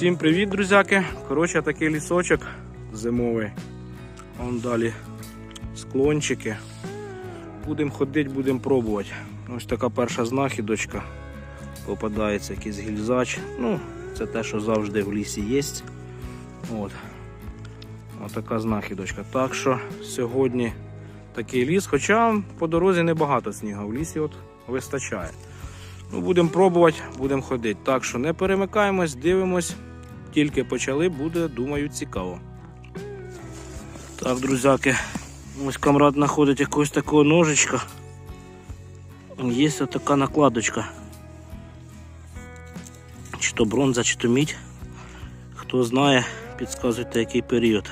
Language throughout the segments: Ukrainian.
Всім привіт, друзяки! Коротше, такий лісочок зимовий. Вон далі склончики. Будемо ходити, будемо пробувати. Ось така перша знахідочка. Попадається якийсь гільзач. Ну, це те, що завжди в лісі є. От. Ось така знахідочка. Так що сьогодні такий ліс, хоча по дорозі небагато снігу. В лісі от вистачає. Ну, будемо пробувати, будемо ходити. Так що не перемикаємось, дивимось. Тільки почали, буде, думаю, цікаво. Так, друзяки, ось камрад знаходить якогось такого ножичка. Є ось така накладочка. Чи то бронза, чи то мідь. Хто знає, підказуйте який період.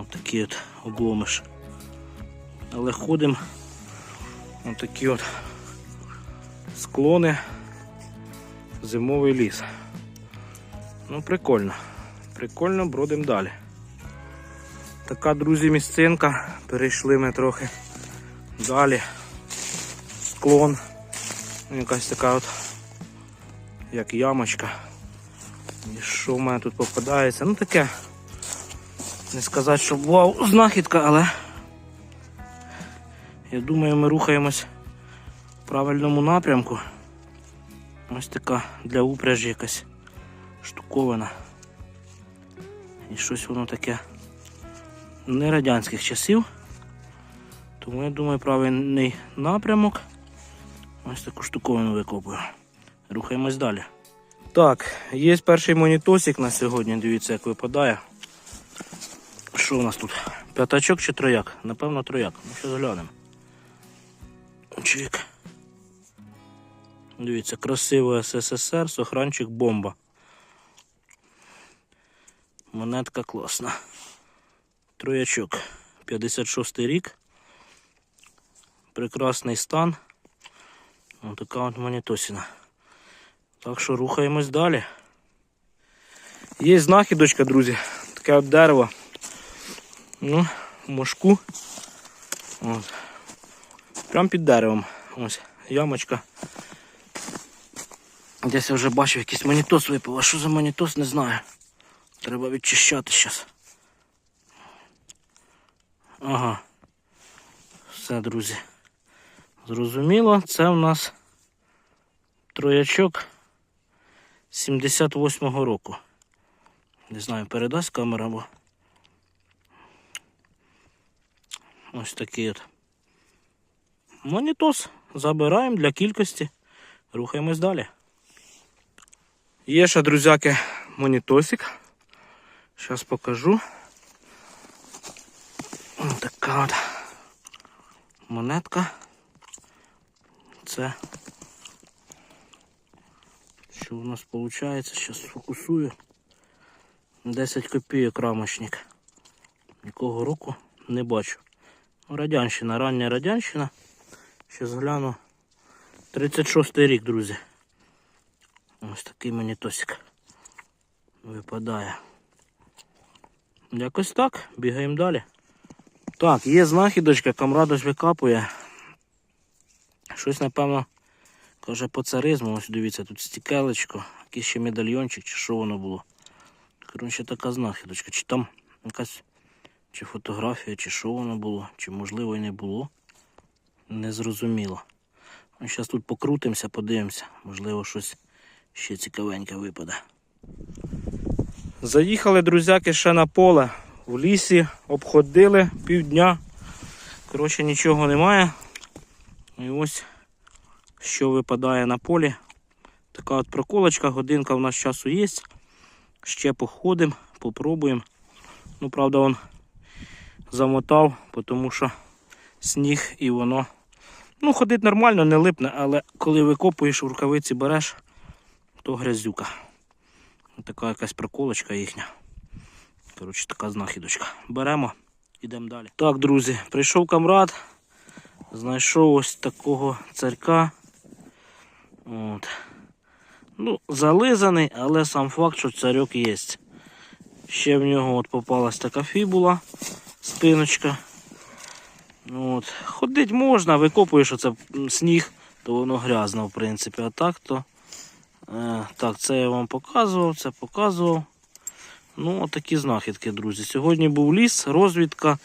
Ось такий от обломиш. Але ходимо. Ось такі от склони, зимовий ліс. Ну, прикольно. Прикольно, бродимо далі. Така, друзі, місцинка. Перейшли ми трохи далі. Склон. Ну, Якась така от, як ямочка. І що в мене тут попадається? Ну таке. Не сказати, що вау, знахідка, але я думаю, ми рухаємось в правильному напрямку. Ось така для упряжі якась штуковина. І щось воно таке не радянських часів. Тому я думаю, правильний напрямок. Ось таку штуковину викопую. Рухаємось далі. Так, є перший монітосик на сьогодні. Дивіться, як випадає. Що у нас тут? П'ятачок чи трояк? Напевно, трояк. Ну, що глянемо. Чик. Дивіться, красиво СССР, сохранчик бомба. Монетка класна. Троячок. 56 рік. Прекрасний стан. Ось така от монітосіна. Так що рухаємось далі. Є знахідочка, друзі. Таке от дерево. Ну, мошку. От. Прямо під деревом. Ось ямочка. Десь я вже бачив якийсь монітос випив. А що за монітос, не знаю. Треба відчищати зараз. Ага. Все, друзі. Зрозуміло, це у нас троячок 78-го року. Не знаю, передасть камера, бо. Ось такий от. Монітос забираємо для кількості. Рухаємось далі. Є ще, друзяки, монітосик. Зараз покажу. Ось така от монетка. Це що у нас виходить? Зараз сфокусую. 10 копійок рамочник. Якого року не бачу. Ну, Радянщина, рання радянщина. Ще згляну. 36 рік, друзі. Ось такий монітосик випадає. Якось так, бігаємо далі. Так, є знахідочка, камрадос викапує. Щось, напевно, каже по царизму. Ось дивіться, тут стікелечко, якийсь ще медальйончик, чи що воно було. Коротше, така знахідочка. Чи там якась чи фотографія, чи що воно було, чи можливо і не було. Незрозуміло. Зараз тут покрутимося, подивимося, можливо, щось ще цікавеньке випаде. Заїхали, друзяки, ще на поле. В лісі обходили півдня. Коротше, нічого немає. І ось що випадає на полі. Така от проколочка, годинка в нас часу є. Ще походимо, попробуємо. Ну, правда, он замотав, тому що сніг і воно. Ну, ходить нормально, не липне, але коли викопуєш в рукавиці береш, то грязюка. Така якась проколочка їхня. Коротше, така знахідочка. Беремо, йдемо далі. Так, друзі, прийшов камрад, знайшов ось такого царька. От. Ну, зализаний, але сам факт, що царьок є. Ще в нього от попалась така фібула, спиночка. От. Ходить можна, викопуєш оце сніг, то воно грязно, в принципі. А так то так, це я вам показував, це показував. Ну, отакі знахідки, друзі. Сьогодні був ліс, розвідка,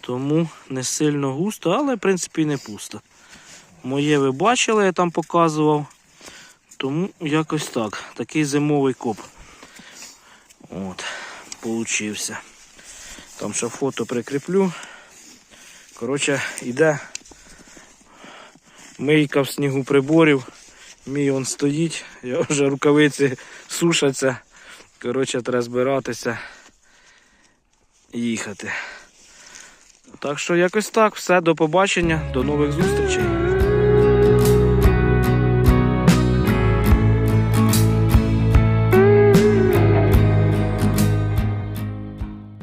тому не сильно густо, але в принципі не пусто. Моє ви бачили, я там показував. Тому якось так. Такий зимовий коп. От, получився. Там ще фото прикріплю. Коротше, іде мийка в снігу приборів. Мій он стоїть, я вже рукавиці сушаться. Коротше, треба збиратися і їхати. Так що якось так, все, до побачення, до нових зустрічей.